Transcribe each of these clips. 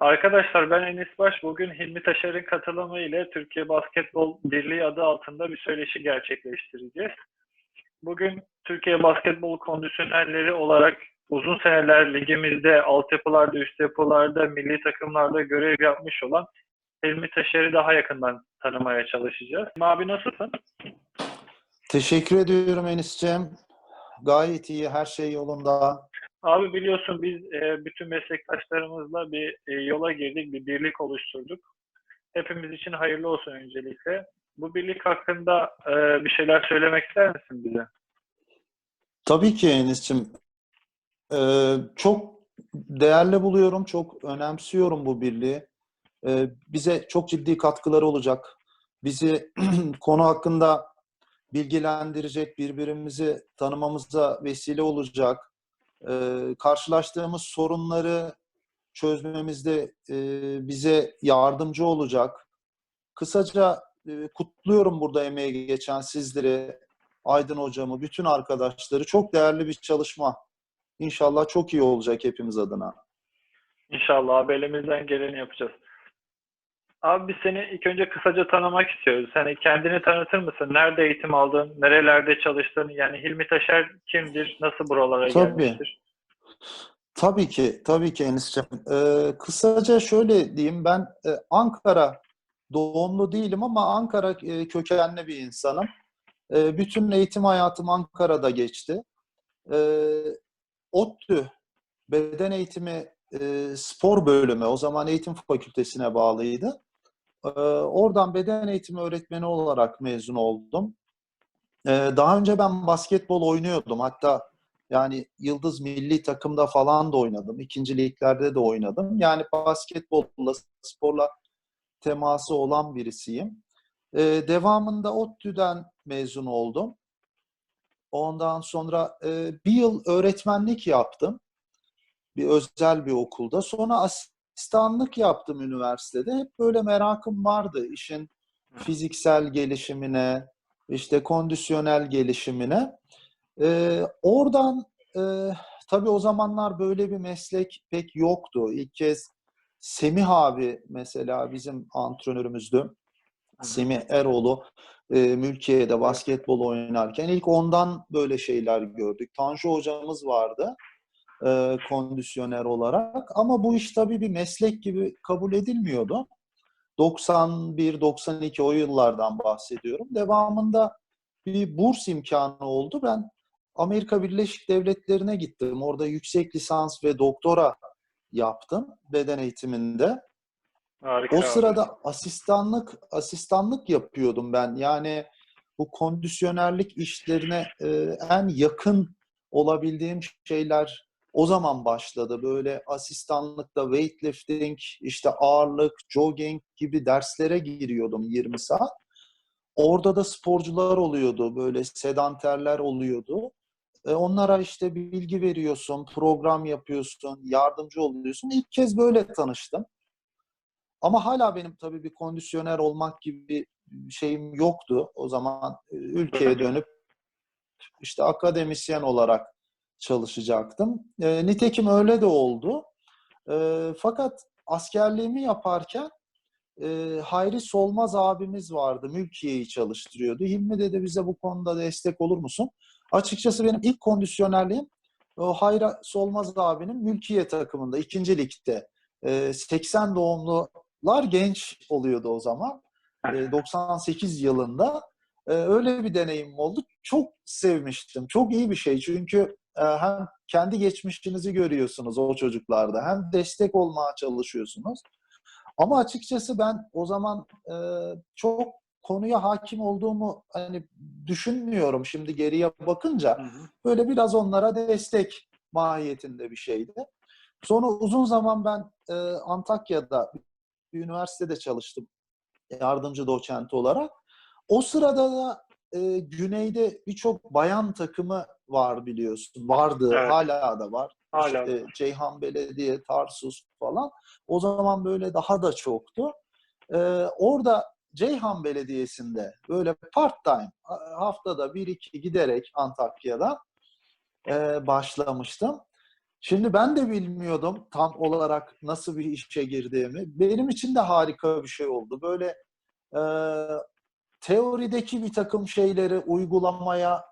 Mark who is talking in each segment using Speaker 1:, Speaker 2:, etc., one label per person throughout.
Speaker 1: Arkadaşlar ben Enis Baş. Bugün Hilmi Taşer'in katılımı ile Türkiye Basketbol Birliği adı altında bir söyleşi gerçekleştireceğiz. Bugün Türkiye Basketbol Kondisyonerleri olarak uzun seneler ligimizde altyapılarda, üst yapılarda, milli takımlarda görev yapmış olan Hilmi Taşer'i daha yakından tanımaya çalışacağız. Abi nasılsın?
Speaker 2: Teşekkür ediyorum Enis'ciğim. Gayet iyi, her şey yolunda.
Speaker 1: Abi biliyorsun biz e, bütün meslektaşlarımızla bir e, yola girdik, bir birlik oluşturduk. Hepimiz için hayırlı olsun öncelikle. Bu birlik hakkında e, bir şeyler söylemek ister misin bize?
Speaker 2: Tabii ki Enis'ciğim. Ee, çok değerli buluyorum, çok önemsiyorum bu birliği. Ee, bize çok ciddi katkıları olacak. Bizi konu hakkında bilgilendirecek, birbirimizi tanımamıza vesile olacak. Ee, karşılaştığımız sorunları çözmemizde e, bize yardımcı olacak. Kısaca e, kutluyorum burada emeği geçen sizleri, Aydın hocamı, bütün arkadaşları. Çok değerli bir çalışma. İnşallah çok iyi olacak hepimiz adına.
Speaker 1: İnşallah abi elimizden geleni yapacağız. Abi biz seni ilk önce kısaca tanımak istiyoruz. Hani kendini tanıtır mısın? Nerede eğitim aldın? Nerelerde çalıştın? Yani Hilmi Taşer kimdir? Nasıl buralara
Speaker 2: Tabii.
Speaker 1: gelmiştir?
Speaker 2: Tabii ki, tabii ki Enis'ciğim. Ee, kısaca şöyle diyeyim, ben e, Ankara doğumlu değilim ama Ankara e, kökenli bir insanım. E, bütün eğitim hayatım Ankara'da geçti. E, ODTÜ Beden Eğitimi e, Spor Bölümü, o zaman Eğitim Fakültesine bağlıydı. E, oradan beden eğitimi öğretmeni olarak mezun oldum. E, daha önce ben basketbol oynuyordum. Hatta yani Yıldız Milli Takımda falan da oynadım. İkinci liglerde de oynadım. Yani basketbolla, sporla teması olan birisiyim. Ee, devamında ODTÜ'den mezun oldum. Ondan sonra e, bir yıl öğretmenlik yaptım. Bir özel bir okulda. Sonra asistanlık yaptım üniversitede. Hep böyle merakım vardı işin fiziksel gelişimine, işte kondisyonel gelişimine. Ee, oradan e, tabii o zamanlar böyle bir meslek pek yoktu. İlk kez Semih abi mesela bizim antrenörümüzdü. Semih Eroğlu e, Mülkiye'de basketbol oynarken ilk ondan böyle şeyler gördük. Tanju hocamız vardı e, kondisyoner olarak ama bu iş tabii bir meslek gibi kabul edilmiyordu. 91-92 o yıllardan bahsediyorum. Devamında bir burs imkanı oldu. Ben Amerika Birleşik Devletleri'ne gittim. Orada yüksek lisans ve doktora yaptım beden eğitiminde.
Speaker 1: Harika
Speaker 2: O
Speaker 1: abi.
Speaker 2: sırada asistanlık asistanlık yapıyordum ben. Yani bu kondisyonerlik işlerine e, en yakın olabildiğim şeyler o zaman başladı. Böyle asistanlıkta weightlifting, işte ağırlık, jogging gibi derslere giriyordum 20 saat. Orada da sporcular oluyordu, böyle sedanterler oluyordu. E, onlara işte bilgi veriyorsun, program yapıyorsun, yardımcı oluyorsun. İlk kez böyle tanıştım. Ama hala benim tabii bir kondisyoner olmak gibi bir şeyim yoktu. O zaman e, ülkeye dönüp işte akademisyen olarak çalışacaktım. E, nitekim öyle de oldu. E, fakat askerliğimi yaparken e, Hayri Solmaz abimiz vardı. Mülkiye'yi çalıştırıyordu. Hilmi dedi bize bu konuda destek olur musun? Açıkçası benim ilk kondisyonerliğim o Hayri Solmaz abinin Mülkiye takımında, ikinci ligde. E, 80 doğumlular genç oluyordu o zaman. E, 98 yılında. E, öyle bir deneyim oldu. Çok sevmiştim. Çok iyi bir şey. Çünkü hem kendi geçmişinizi görüyorsunuz o çocuklarda hem destek olmaya çalışıyorsunuz. Ama açıkçası ben o zaman e, çok konuya hakim olduğumu hani düşünmüyorum şimdi geriye bakınca.
Speaker 1: Hı hı.
Speaker 2: Böyle biraz onlara destek mahiyetinde bir şeydi. Sonra uzun zaman ben e, Antakya'da bir üniversitede çalıştım yardımcı doçent olarak. O sırada da e, güneyde birçok bayan takımı var biliyorsun. Vardı,
Speaker 1: Evet.
Speaker 2: hala da var.
Speaker 1: Hala
Speaker 2: İşte Ceyhan Belediye, Tarsus falan. O zaman böyle daha da çoktu. Ee, orada Ceyhan Belediyesi'nde böyle part time haftada bir iki giderek Antakya'da e, başlamıştım. Şimdi ben de bilmiyordum tam olarak nasıl bir işe girdiğimi. Benim için de harika bir şey oldu. Böyle e, teorideki bir takım şeyleri uygulamaya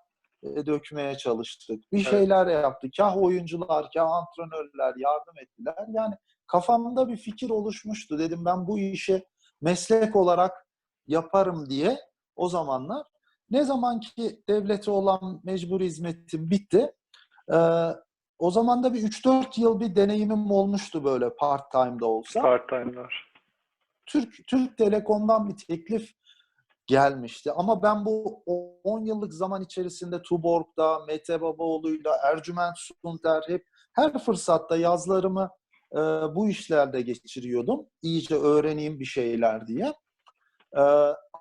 Speaker 2: e, dökmeye çalıştık. Bir
Speaker 1: Evet.
Speaker 2: şeyler yaptık. Kah oyuncular, kah antrenörler yardım ettiler. Yani kafamda bir fikir oluşmuştu. Dedim ben bu işi meslek olarak yaparım diye o zamanlar. Ne zaman ki devlete olan mecbur hizmetim bitti, e, o zaman da bir 3-4 yıl bir deneyimim olmuştu böyle part time'da olsa.
Speaker 1: Part-time'lar.
Speaker 2: Türk Türk Telekom'dan bir teklif gelmişti. Ama ben bu 10 yıllık zaman içerisinde Tuborg'da, Mete Babaoğlu'yla, Ercüment Sunter hep her fırsatta yazlarımı e, bu işlerde geçiriyordum. İyice öğreneyim bir şeyler diye. E,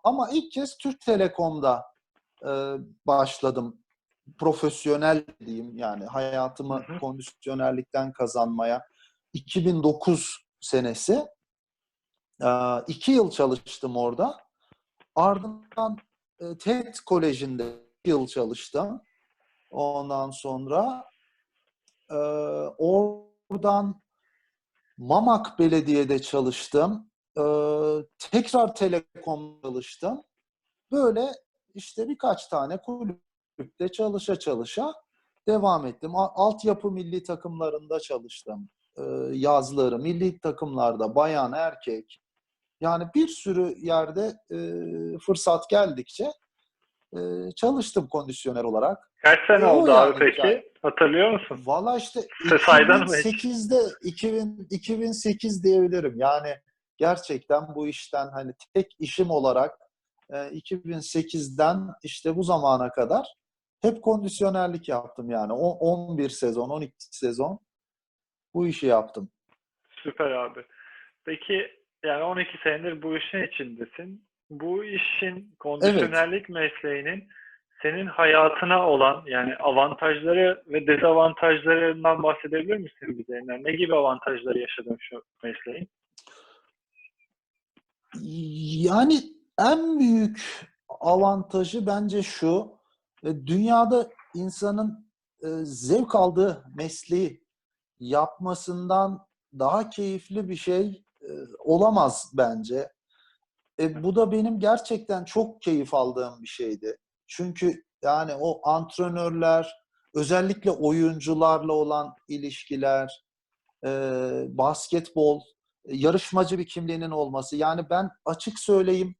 Speaker 2: ama ilk kez Türk Telekom'da e, başladım. Profesyonel diyeyim yani hayatımı
Speaker 1: Hı hı.
Speaker 2: kondisyonellikten kazanmaya. 2009 senesi. E, iki yıl çalıştım orada. Ardından e, TED Koleji'nde yıl çalıştım. Ondan sonra e, oradan Mamak Belediye'de çalıştım. E, tekrar Telekom çalıştım. Böyle işte birkaç tane kulüpte çalışa çalışa devam ettim. Altyapı milli takımlarında çalıştım. E, yazları, milli takımlarda bayan, erkek. Yani bir sürü yerde e, fırsat geldikçe e, çalıştım kondisyoner olarak.
Speaker 1: Kaç sene
Speaker 2: E,
Speaker 1: oldu
Speaker 2: yani
Speaker 1: abi peki?
Speaker 2: hikaye.
Speaker 1: Hatırlıyor musun?
Speaker 2: Valla işte
Speaker 1: Size saydın mı hiç?
Speaker 2: 2008'de 2000, 2008 diyebilirim. Yani gerçekten bu işten hani tek işim olarak e, 2008'den işte bu zamana kadar hep kondisyonerlik yaptım yani. O, 11 sezon, 12 sezon bu işi yaptım.
Speaker 1: Süper abi. Peki yani 12 senedir bu işin içindesin. Bu işin kondisyonerlik mesleğinin senin hayatına olan yani avantajları ve dezavantajlarından bahsedebilir misin bize? Yani ne gibi avantajları yaşadın şu mesleğin?
Speaker 2: Yani en büyük avantajı bence şu. e, Dünyada insanın e, zevk aldığı mesleği yapmasından daha keyifli bir şey olamaz bence. E, bu da benim gerçekten çok keyif aldığım bir şeydi. Çünkü yani o antrenörler, özellikle oyuncularla olan ilişkiler, e, basketbol, e, yarışmacı bir kimliğinin olması. Yani ben açık söyleyeyim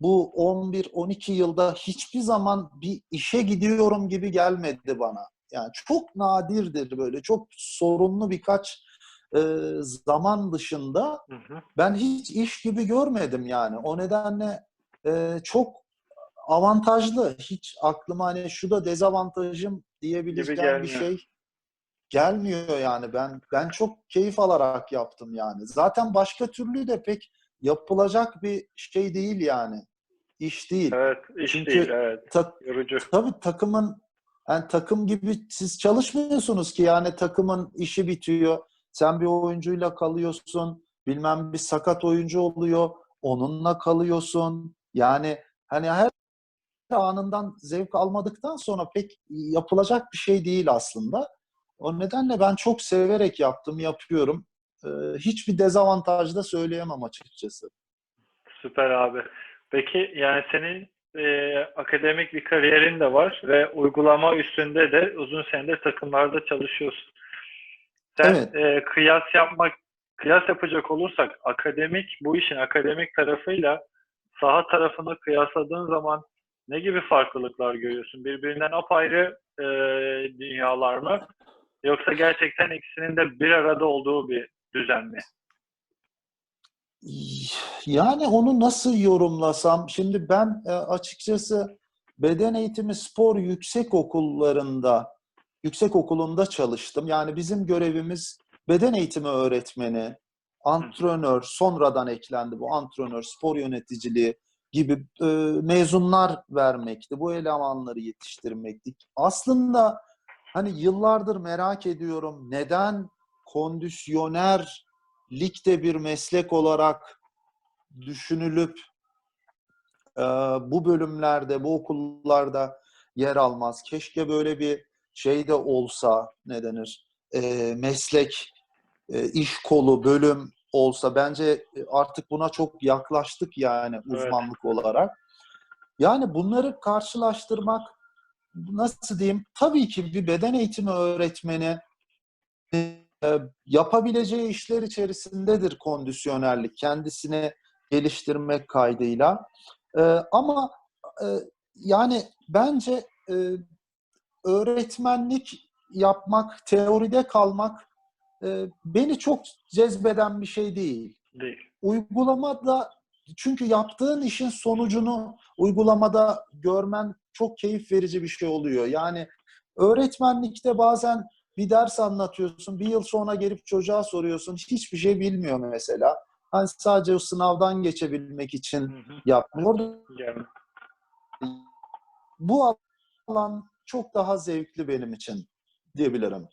Speaker 2: bu 11-12 yılda hiçbir zaman bir işe gidiyorum gibi gelmedi bana. Yani çok nadirdir böyle, çok sorunlu birkaç e, zaman dışında
Speaker 1: Hı hı.
Speaker 2: ben hiç iş gibi görmedim yani. O nedenle e, çok avantajlı. Hiç aklıma hani şu da dezavantajım diyebileceğim bir şey gelmiyor yani. Ben ben çok keyif alarak yaptım yani. Zaten başka türlü de pek yapılacak bir şey değil yani. İş değil.
Speaker 1: Evet, iş
Speaker 2: Çünkü-
Speaker 1: değil, evet.
Speaker 2: Ta-
Speaker 1: Yorucu.
Speaker 2: tabii takımın yani takım gibi siz çalışmıyorsunuz ki yani takımın işi bitiyor. Sen bir oyuncuyla kalıyorsun. Bilmem bir sakat oyuncu oluyor. Onunla kalıyorsun. Yani hani her anından zevk almadıktan sonra pek yapılacak bir şey değil aslında. O nedenle ben çok severek yaptım, yapıyorum. Ee, hiçbir dezavantaj da söyleyemem açıkçası.
Speaker 1: Süper abi. Peki yani senin e, akademik bir kariyerin de var ve uygulama üstünde de uzun senedir takımlarda çalışıyorsun. Sen
Speaker 2: Evet.
Speaker 1: e, kıyas yapmak kıyas yapacak olursak akademik bu işin akademik tarafıyla saha tarafını kıyasladığın zaman ne gibi farklılıklar görüyorsun? Birbirinden apayrı e, dünyalar mı? Yoksa gerçekten ikisinin de bir arada olduğu bir düzen mi?
Speaker 2: Yani onu nasıl yorumlasam? Şimdi ben e, açıkçası beden eğitimi spor yüksek okullarında, yüksek okulunda çalıştım. Yani bizim görevimiz beden eğitimi öğretmeni, antrenör, sonradan eklendi bu antrenör, spor yöneticiliği gibi e, mezunlar vermekti. Bu elemanları yetiştirmekti. Aslında hani yıllardır merak ediyorum neden kondisyoner ligde bir meslek olarak düşünülüp e, bu bölümlerde, bu okullarda yer almaz. Keşke böyle bir şey de olsa, ne denir, e, meslek, e, iş kolu, bölüm olsa bence artık buna çok yaklaştık yani uzmanlık olarak. Yani bunları karşılaştırmak nasıl diyeyim? Tabii ki bir beden eğitimi öğretmeni e, yapabileceği işler içerisindedir kondisyonerlik. Kendisini geliştirmek kaydıyla. E, ama e, yani bence e, öğretmenlik yapmak, teoride kalmak e, beni çok cezbeden bir şey değil.
Speaker 1: Değil.
Speaker 2: Uygulamada çünkü yaptığın işin sonucunu uygulamada görmen çok keyif verici bir şey oluyor. Yani öğretmenlikte bazen bir ders anlatıyorsun, bir yıl sonra gelip çocuğa soruyorsun, hiçbir şey bilmiyor mesela. Hani sadece o sınavdan geçebilmek için yapmıyor.
Speaker 1: Yani,
Speaker 2: Bu alan çok daha zevkli benim için diyebilirim.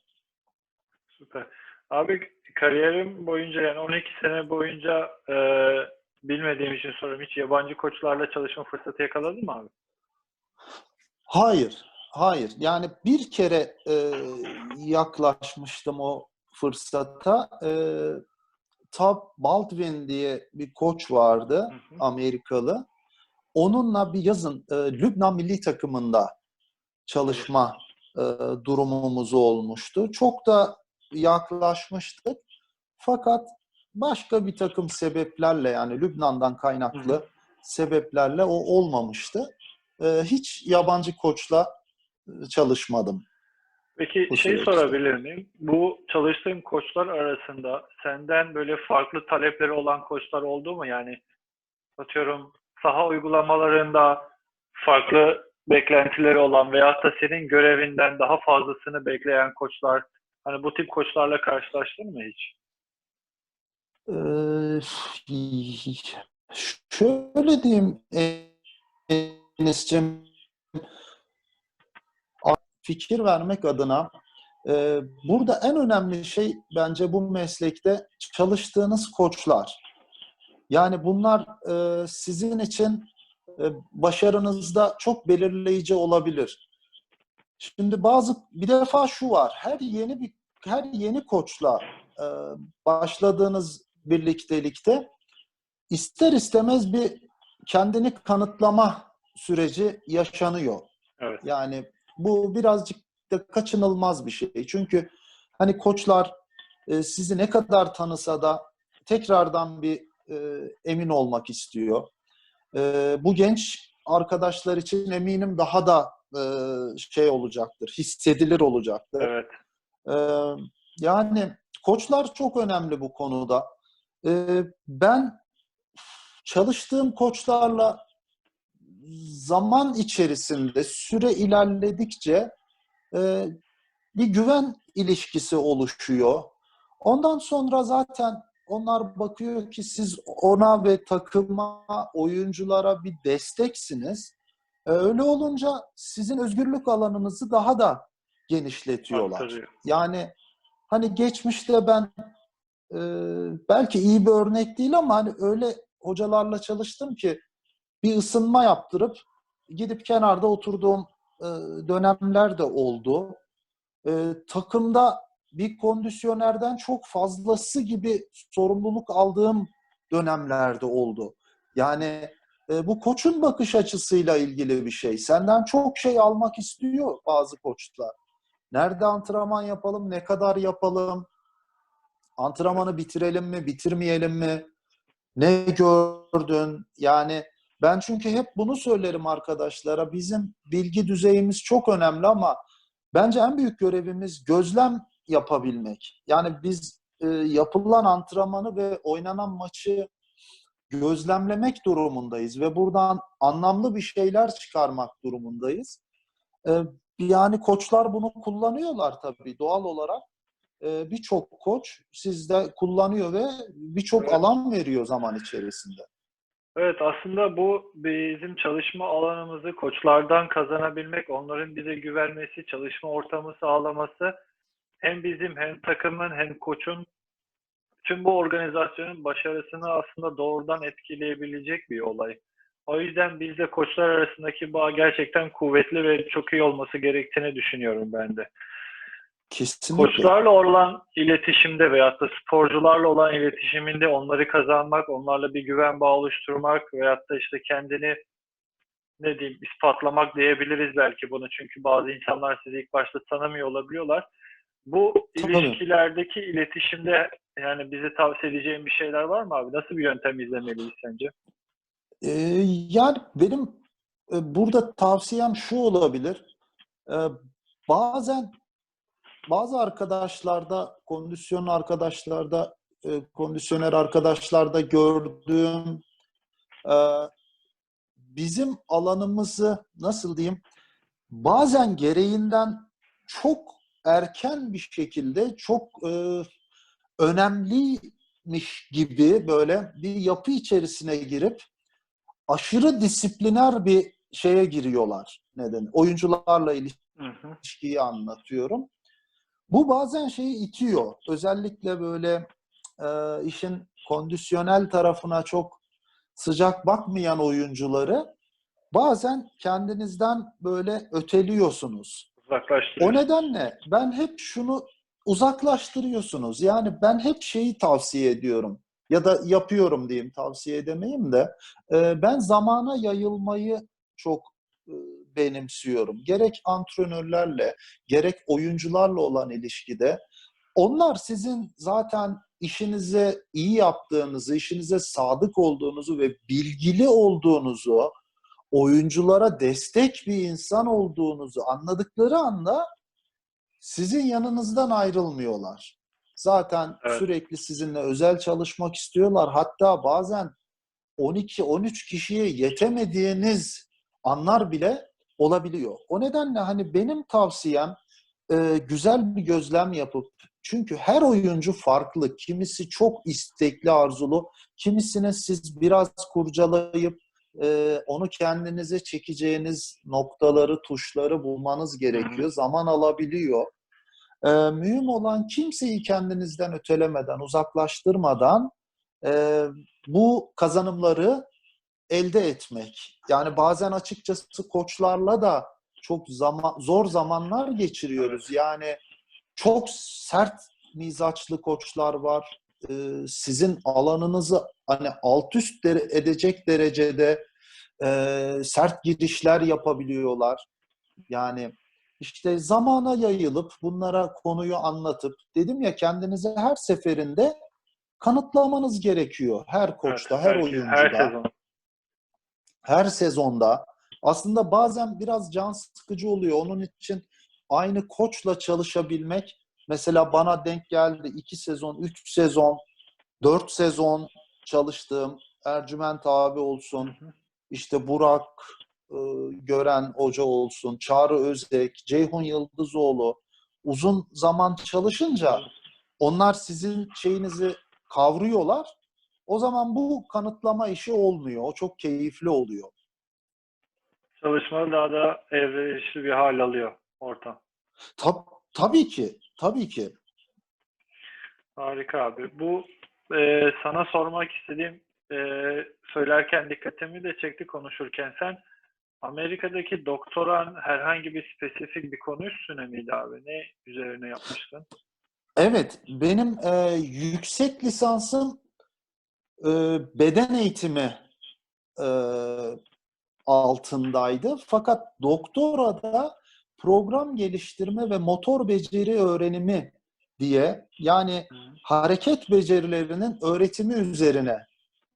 Speaker 1: süper. Abi kariyerim boyunca yani 12 sene boyunca e, bilmediğim için soruyorum. Hiç yabancı koçlarla çalışma fırsatı yakaladın mı abi?
Speaker 2: Hayır, hayır. Yani bir kere e, yaklaşmıştım o fırsata. E, Tab Baldwin diye bir koç vardı,
Speaker 1: Hı hı.
Speaker 2: Amerikalı. Onunla bir yazın e, Lübnan milli takımında çalışma e, durumumuz olmuştu. Çok da yaklaşmıştık. Fakat başka bir takım sebeplerle yani Lübnan'dan kaynaklı
Speaker 1: Hı
Speaker 2: sebeplerle o olmamıştı. E, hiç yabancı koçla e, çalışmadım.
Speaker 1: Peki
Speaker 2: Bu
Speaker 1: şey sorabilir miyim? Bu çalıştığın koçlar arasında senden böyle farklı talepleri olan koçlar oldu mu? Yani atıyorum saha uygulamalarında farklı beklentileri olan veyahut da senin görevinden daha fazlasını bekleyen koçlar hani bu tip koçlarla karşılaştın mı hiç?
Speaker 2: Ee, şöyle diyeyim Enes'cim fikir vermek adına e, burada en önemli şey bence bu meslekte çalıştığınız koçlar. Yani bunlar e, sizin için başarınızda çok belirleyici olabilir. Şimdi bazı bir defa şu var. Her yeni bir her yeni koçla e, başladığınız birliktelikte ister istemez bir kendini kanıtlama süreci yaşanıyor.
Speaker 1: Evet.
Speaker 2: Yani bu birazcık da kaçınılmaz bir şey. Çünkü hani koçlar e, sizi ne kadar tanısa da tekrardan bir e, emin olmak istiyor. E, bu genç arkadaşlar için eminim daha da e, şey olacaktır, hissedilir olacaktır.
Speaker 1: Evet.
Speaker 2: Ee, yani koçlar çok önemli bu konuda. Ee, ben çalıştığım koçlarla zaman içerisinde süre ilerledikçe e, bir güven ilişkisi oluşuyor. Ondan sonra zaten onlar bakıyor ki siz ona ve takıma, oyunculara bir desteksiniz. Ee, öyle olunca sizin özgürlük alanınızı daha da genişletiyorlar.
Speaker 1: Arttırıyor.
Speaker 2: Yani hani geçmişte ben e, belki iyi bir örnek değil ama hani öyle hocalarla çalıştım ki bir ısınma yaptırıp gidip kenarda oturduğum e, dönemler de oldu. E, takımda bir kondisyonerden çok fazlası gibi sorumluluk aldığım dönemlerde oldu. Yani e, bu koçun bakış açısıyla ilgili bir şey. Senden çok şey almak istiyor bazı koçlar. Nerede antrenman yapalım, ne kadar yapalım, antrenmanı bitirelim mi, bitirmeyelim mi, ne gördün? Yani ben çünkü hep bunu söylerim arkadaşlara. Bizim bilgi düzeyimiz çok önemli ama bence en büyük görevimiz gözlem yapabilmek. Yani biz e, yapılan antrenmanı ve oynanan maçı gözlemlemek durumundayız ve buradan anlamlı bir şeyler çıkarmak durumundayız. E, yani koçlar bunu kullanıyorlar tabii doğal olarak. E, birçok koç sizde kullanıyor ve birçok
Speaker 1: Evet.
Speaker 2: alan veriyor zaman içerisinde.
Speaker 1: Evet aslında bu bizim çalışma alanımızı koçlardan kazanabilmek, onların bize güvenmesi, çalışma ortamı sağlaması hem bizim hem takımın hem koçun tüm bu organizasyonun başarısını aslında doğrudan etkileyebilecek bir olay. O yüzden bizde koçlar arasındaki bağ gerçekten kuvvetli ve çok iyi olması gerektiğini düşünüyorum ben de.
Speaker 2: Kesinlikle.
Speaker 1: Koçlarla olan iletişimde veyahut da sporcularla olan iletişiminde onları kazanmak, onlarla bir güven bağı oluşturmak veyahut da işte kendini ne diyeyim ispatlamak diyebiliriz belki bunu. Çünkü bazı insanlar sizi ilk başta tanımıyor olabiliyorlar. Bu ilişkilerdeki iletişimde yani bize tavsiye edeceğin bir şeyler var mı abi? Nasıl bir yöntem izlemeliyiz sence?
Speaker 2: Ee, yani benim e, burada tavsiyem şu olabilir. Ee, bazen bazı arkadaşlarda, kondisyon arkadaşlarda, e, kondisyoner arkadaşlarda gördüğüm e, bizim alanımızı nasıl diyeyim bazen gereğinden çok erken bir şekilde çok e, önemliymiş gibi böyle bir yapı içerisine girip aşırı disipliner bir şeye giriyorlar. Neden? Oyuncularla
Speaker 1: Hı hı.
Speaker 2: ilişkiyi anlatıyorum. Bu bazen şeyi itiyor. Özellikle böyle e, işin kondisyonel tarafına çok sıcak bakmayan oyuncuları bazen kendinizden böyle öteliyorsunuz.
Speaker 1: Uzaklaştırıyor.
Speaker 2: O nedenle ben hep şunu uzaklaştırıyorsunuz. Yani ben hep şeyi tavsiye ediyorum ya da yapıyorum diyeyim tavsiye edemeyim de e, ben zamana yayılmayı çok e, benimsiyorum. Gerek antrenörlerle gerek oyuncularla olan ilişkide onlar sizin zaten işinize iyi yaptığınızı, işinize sadık olduğunuzu ve bilgili olduğunuzu, oyunculara destek bir insan olduğunuzu anladıkları anda sizin yanınızdan ayrılmıyorlar. Zaten
Speaker 1: Evet.
Speaker 2: sürekli sizinle özel çalışmak istiyorlar. Hatta bazen 12-13 kişiye yetemediğiniz anlar bile olabiliyor. O nedenle hani benim tavsiyem e, güzel bir gözlem yapıp çünkü her oyuncu farklı. Kimisi çok istekli, arzulu. Kimisine siz biraz kurcalayıp e, onu kendinize çekeceğiniz noktaları, tuşları bulmanız gerekiyor. Zaman alabiliyor. E, mühim olan kimseyi kendinizden ötelemeden, uzaklaştırmadan e, bu kazanımları elde etmek. Yani bazen açıkçası koçlarla da çok zaman zor zamanlar geçiriyoruz. Yani çok sert mizaçlı koçlar var. Ee, sizin alanınızı hani alt üst edecek derecede e, sert girişler yapabiliyorlar. Yani işte zamana yayılıp bunlara konuyu anlatıp dedim ya kendinize her seferinde kanıtlamanız gerekiyor. Her koçta,
Speaker 1: Evet,
Speaker 2: her
Speaker 1: belki
Speaker 2: oyuncuda
Speaker 1: Her sezon.
Speaker 2: her sezonda aslında bazen biraz can sıkıcı oluyor. Onun için aynı koçla çalışabilmek mesela bana denk geldi. iki sezon, üç sezon, dört sezon çalıştığım Ercüment abi olsun, işte Burak e, Gören Hoca olsun, Çağrı Özek, Ceyhun Yıldızoğlu uzun zaman çalışınca onlar sizin şeyinizi kavruyorlar. O zaman bu kanıtlama işi olmuyor. O çok keyifli oluyor.
Speaker 1: Çalışma daha da elverişli bir hal alıyor ortam.
Speaker 2: Tab tabii ki, tabii ki.
Speaker 1: Harika abi. Bu e, sana sormak istediğim e, söylerken dikkatimi de çekti konuşurken sen Amerika'daki doktoran herhangi bir spesifik bir konu üstüne miydi abi? Ne üzerine yapmıştın?
Speaker 2: Evet, benim e, yüksek lisansım e, beden eğitimi e, altındaydı. Fakat doktorada program geliştirme ve motor beceri öğrenimi diye yani hareket becerilerinin öğretimi üzerine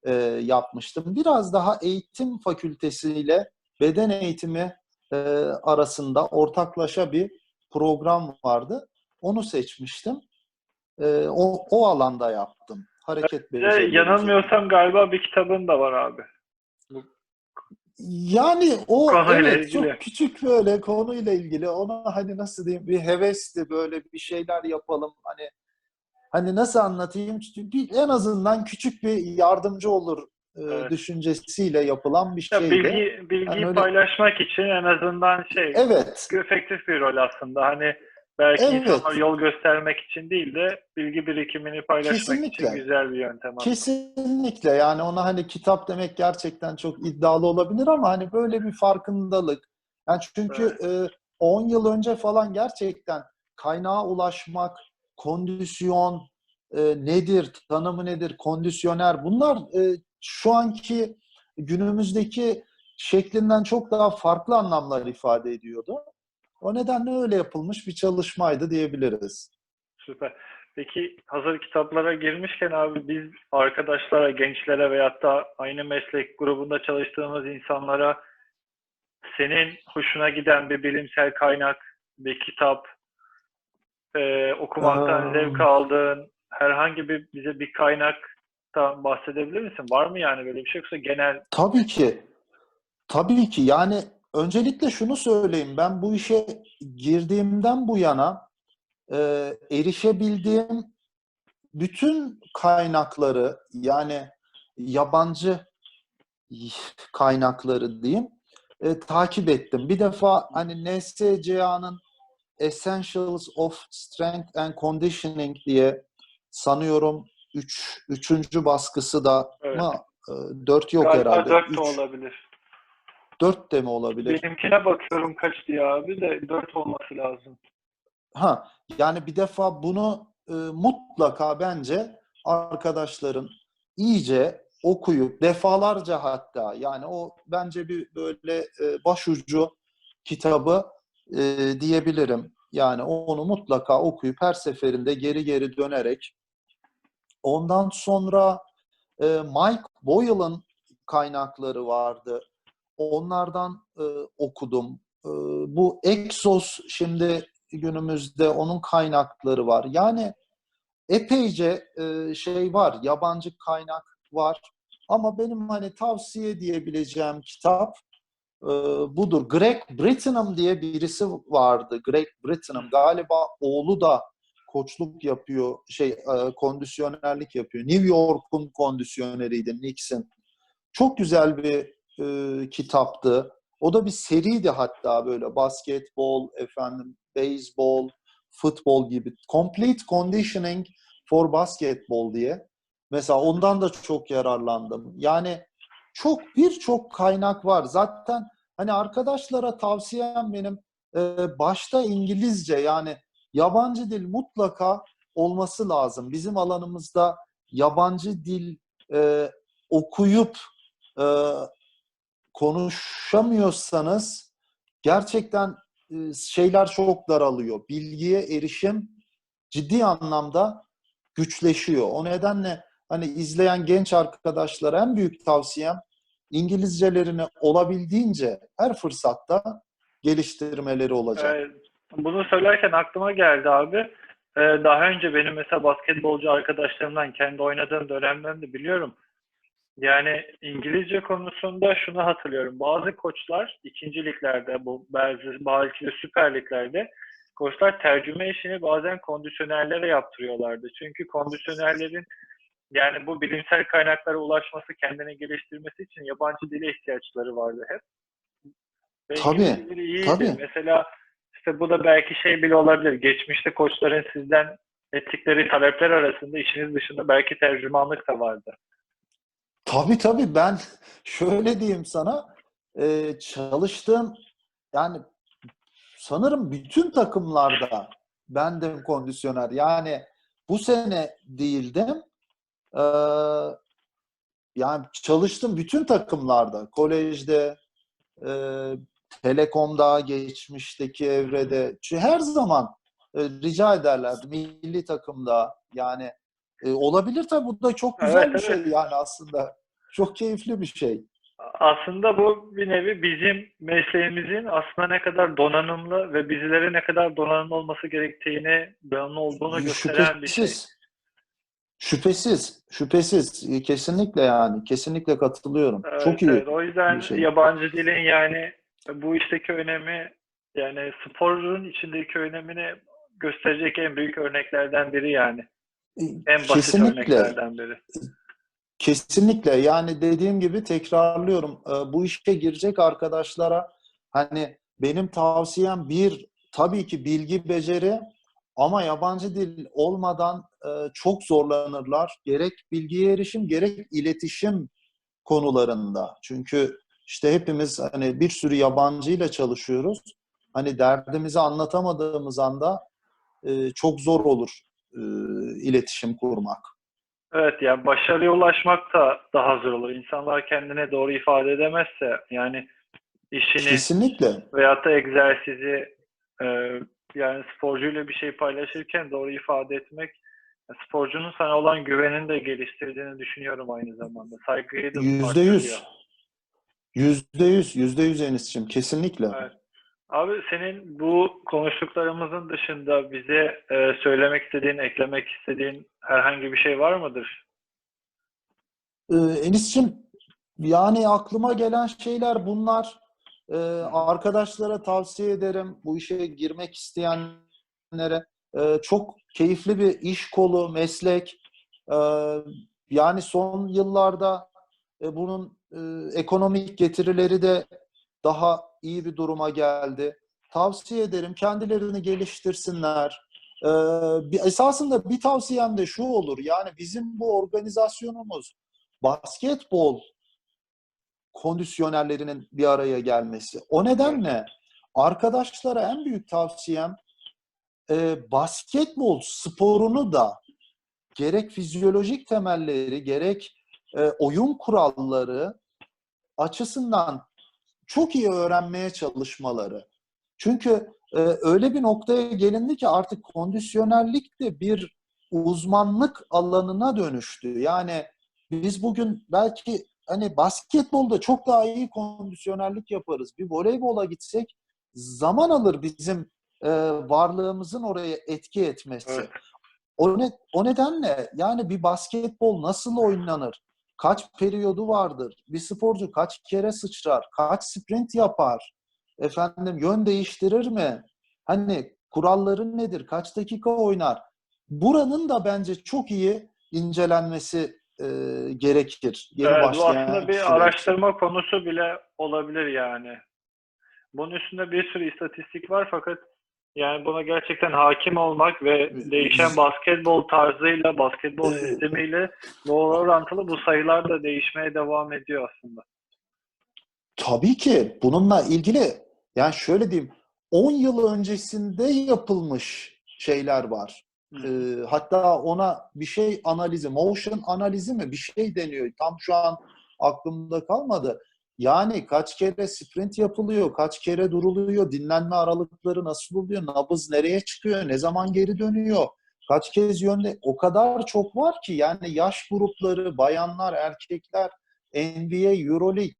Speaker 2: e, yapmıştım. Biraz daha eğitim fakültesiyle beden eğitimi e, arasında ortaklaşa bir program vardı. Onu seçmiştim. E, o, o alanda yaptım. Hareket becerileri.
Speaker 1: yanılmıyorsam galiba bir kitabın da var abi.
Speaker 2: Yani o
Speaker 1: Konuyla
Speaker 2: evet
Speaker 1: ilgili.
Speaker 2: çok küçük böyle konuyla ilgili ona hani nasıl diyeyim bir hevesti böyle bir şeyler yapalım hani hani nasıl anlatayım bir, en azından küçük bir yardımcı olur e,
Speaker 1: Evet.
Speaker 2: düşüncesiyle yapılan bir şeydi.
Speaker 1: bilgi, bilgiyi
Speaker 2: Yani öyle-
Speaker 1: paylaşmak için en azından şey
Speaker 2: Evet.
Speaker 1: efektif bir rol aslında. Hani belki
Speaker 2: Evet.
Speaker 1: insanlar yol göstermek için değil de bilgi birikimini paylaşmak için
Speaker 2: Kesinlikle.
Speaker 1: güzel bir yöntem aslında.
Speaker 2: Kesinlikle yani ona hani kitap demek gerçekten çok iddialı olabilir ama hani böyle bir farkındalık. Yani çünkü e, 10 yıl önce falan gerçekten kaynağa ulaşmak, kondisyon e, nedir, tanımı nedir, kondisyoner bunlar e, şu anki günümüzdeki şeklinden çok daha farklı anlamlar ifade ediyordu. O nedenle öyle yapılmış bir çalışmaydı diyebiliriz.
Speaker 1: Süper. Peki hazır kitaplara girmişken abi biz arkadaşlara, gençlere veyahut da aynı meslek grubunda çalıştığımız insanlara senin hoşuna giden bir bilimsel kaynak, bir kitap, e, okumaktan
Speaker 2: Aa.
Speaker 1: zevk aldığın herhangi bir bize bir kaynaktan bahsedebilir misin? Var mı yani böyle bir şey yoksa genel
Speaker 2: Tabii ki. Tabii ki. Yani öncelikle şunu söyleyeyim. Ben bu işe girdiğimden bu yana e, erişebildiğim bütün kaynakları yani yabancı kaynakları diyeyim e, takip ettim. Bir defa hani NSCA'nın Essentials of Strength and Conditioning diye sanıyorum 3 üç, üçüncü baskısı da
Speaker 1: Evet.
Speaker 2: ama e, dört yok
Speaker 1: galiba
Speaker 2: herhalde.
Speaker 1: 4 de
Speaker 2: Üç,
Speaker 1: olabilir.
Speaker 2: Dört de mi olabilir?
Speaker 1: Benimkine bakıyorum kaç diye abi de 4 olması lazım.
Speaker 2: Ha, yani bir defa bunu e, mutlaka bence arkadaşların iyice okuyup defalarca hatta yani o bence bir böyle e, başucu kitabı e, diyebilirim. Yani onu mutlaka okuyup her seferinde geri geri dönerek ondan sonra e, Mike Boyle'ın kaynakları vardı. Onlardan e, okudum. E, bu Exos şimdi günümüzde onun kaynakları var. Yani epeyce e, şey var, yabancı kaynak var. Ama benim hani tavsiye diyebileceğim kitap e, budur. Greg Brittenham diye birisi vardı. Greg Brittenham galiba oğlu da koçluk yapıyor, şey e, kondisyonerlik yapıyor. New York'un kondisyoneriydi Nixon. Çok güzel bir e, kitaptı. O da bir seriydi hatta böyle basketbol, efendim, beyzbol, futbol gibi. Complete Conditioning for Basketball diye. Mesela ondan da çok yararlandım. Yani çok birçok kaynak var. Zaten hani arkadaşlara tavsiyem benim e, başta İngilizce yani yabancı dil mutlaka olması lazım. Bizim alanımızda yabancı dil e, okuyup e, konuşamıyorsanız gerçekten e, şeyler çok daralıyor. Bilgiye erişim ciddi anlamda güçleşiyor. O nedenle hani izleyen genç arkadaşlara en büyük tavsiyem İngilizcelerini olabildiğince her fırsatta geliştirmeleri olacak.
Speaker 1: Bunu söylerken aklıma geldi abi. Ee, daha önce benim mesela basketbolcu arkadaşlarımdan kendi oynadığım dönemden de biliyorum. Yani İngilizce konusunda şunu hatırlıyorum. Bazı koçlar ikinci liglerde, bu bazı belki de süper liglerde koçlar tercüme işini bazen kondisyonerlere yaptırıyorlardı. Çünkü kondisyonerlerin yani bu bilimsel kaynaklara ulaşması, kendini geliştirmesi için yabancı dile ihtiyaçları vardı hep. Ve
Speaker 2: Tabii,
Speaker 1: iyiydi.
Speaker 2: tabii.
Speaker 1: Mesela işte bu da belki şey bile olabilir. Geçmişte koçların sizden ettikleri talepler arasında işiniz dışında belki tercümanlık da vardı.
Speaker 2: Tabii tabii ben şöyle diyeyim sana e, çalıştığım yani sanırım bütün takımlarda bendim kondisyoner. Yani bu sene değildim. Ee, yani çalıştım bütün takımlarda. Kolejde, e, Telekom'da, geçmişteki evrede. Her zaman e, rica ederlerdi. Milli takımda yani e, olabilir tabii bu da çok güzel
Speaker 1: Evet,
Speaker 2: bir şey
Speaker 1: evet.
Speaker 2: yani aslında. Çok keyifli bir şey.
Speaker 1: Aslında bu bir nevi bizim mesleğimizin aslında ne kadar donanımlı ve bizlere ne kadar donanımlı olması gerektiğini, donanımlı olduğunu gösteren bir şey.
Speaker 2: Şüphesiz. Şüphesiz. Şüphesiz. Kesinlikle yani. Kesinlikle katılıyorum.
Speaker 1: Evet,
Speaker 2: Çok iyi.
Speaker 1: evet. O yüzden
Speaker 2: şey.
Speaker 1: yabancı dilin yani bu işteki önemi yani sporun içindeki önemini gösterecek en büyük örneklerden biri yani.
Speaker 2: E,
Speaker 1: En basit
Speaker 2: Kesinlikle.
Speaker 1: örneklerden biri.
Speaker 2: Kesinlikle. Yani dediğim gibi tekrarlıyorum. e, Bu işe girecek arkadaşlara hani benim tavsiyem bir tabii ki bilgi beceri ama yabancı dil olmadan e, çok zorlanırlar. Gerek bilgiye erişim gerek iletişim konularında. Çünkü işte hepimiz hani bir sürü yabancı ile çalışıyoruz. Hani derdimizi anlatamadığımız anda e, çok zor olur e, iletişim kurmak.
Speaker 1: Evet yani başarıya ulaşmak da daha zor olur. İnsanlar kendine doğru ifade edemezse yani işini
Speaker 2: Kesinlikle.
Speaker 1: veyahut da egzersizi e, yani sporcuyla bir şey paylaşırken doğru ifade etmek sporcunun sana olan güvenini de geliştirdiğini düşünüyorum aynı zamanda. Saygıyı da
Speaker 2: Yüzde yüz. Yüzde yüz. Yüzde yüz Enis'ciğim. Kesinlikle.
Speaker 1: Evet. Abi senin bu konuştuklarımızın dışında bize e, söylemek istediğin, eklemek istediğin herhangi bir şey var mıdır?
Speaker 2: Ee, Enis'ciğim yani aklıma gelen şeyler bunlar. Ee, arkadaşlara tavsiye ederim bu işe girmek isteyenlere. Ee, çok keyifli bir iş kolu, meslek. Ee, yani son yıllarda e, bunun e, ekonomik getirileri de daha iyi bir duruma geldi. Tavsiye ederim kendilerini geliştirsinler. Ee, esasında bir tavsiyem de şu olur. Yani bizim bu organizasyonumuz basketbol kondisyonerlerinin bir araya gelmesi. O nedenle arkadaşlara en büyük tavsiyem e, basketbol sporunu da gerek fizyolojik temelleri gerek e, oyun kuralları açısından çok iyi öğrenmeye çalışmaları. Çünkü e, öyle bir noktaya gelindi ki artık kondisyonerlik de bir uzmanlık alanına dönüştü. Yani biz bugün belki hani basketbolda çok daha iyi kondisyonerlik yaparız. Bir voleybola gitsek zaman alır bizim e, varlığımızın oraya etki etmesi.
Speaker 1: Evet.
Speaker 2: O, ne, o nedenle yani bir basketbol nasıl oynanır? Kaç periyodu vardır? Bir sporcu kaç kere sıçrar? Kaç sprint yapar? Efendim yön değiştirir mi? Hani kuralları nedir? Kaç dakika oynar? Buranın da bence çok iyi incelenmesi e, gerekir. Yeni
Speaker 1: Evet, bu aslında bir
Speaker 2: için.
Speaker 1: araştırma konusu bile olabilir yani. Bunun üstünde bir sürü istatistik var fakat yani buna gerçekten hakim olmak ve değişen basketbol tarzıyla, basketbol sistemiyle doğru orantılı bu sayılar da değişmeye devam ediyor aslında.
Speaker 2: Tabii ki bununla ilgili yani şöyle diyeyim 10 yıl öncesinde yapılmış şeyler var. Ee, hatta ona bir şey analizi, motion analizi mi bir şey deniyor. Tam şu an aklımda kalmadı. Yani kaç kere sprint yapılıyor, kaç kere duruluyor, dinlenme aralıkları nasıl oluyor, nabız nereye çıkıyor, ne zaman geri dönüyor, kaç kez yönde o kadar çok var ki yani yaş grupları, bayanlar, erkekler, NBA, Euroleague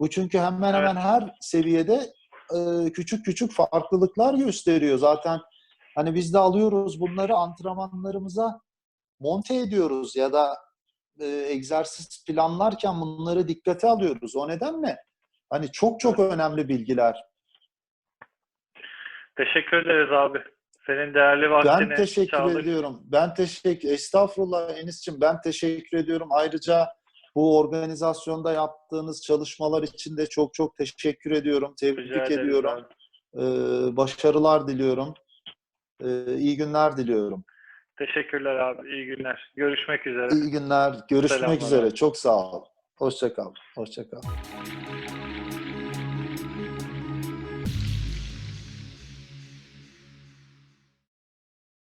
Speaker 2: bu çünkü hemen hemen her seviyede e, küçük küçük farklılıklar gösteriyor. Zaten hani biz de alıyoruz bunları antrenmanlarımıza monte ediyoruz ya da e, egzersiz planlarken bunları dikkate alıyoruz. O nedenle hani çok çok önemli bilgiler.
Speaker 1: Teşekkür ederiz abi. Senin değerli vaktini
Speaker 2: Ben teşekkür
Speaker 1: çaldık.
Speaker 2: ediyorum. Ben teşekkür Estağfurullah Enis'ciğim ben teşekkür ediyorum. Ayrıca bu organizasyonda yaptığınız çalışmalar için de çok çok teşekkür ediyorum.
Speaker 1: Rica
Speaker 2: Tebrik
Speaker 1: ederiz
Speaker 2: ediyorum.
Speaker 1: abi.
Speaker 2: Ee, başarılar diliyorum. Ee, iyi günler diliyorum.
Speaker 1: Teşekkürler abi. İyi günler. Görüşmek üzere.
Speaker 2: İyi günler. Görüşmek
Speaker 1: Selamlar
Speaker 2: üzere. Çok sağ ol. Hoşça kal. Hoşça kal.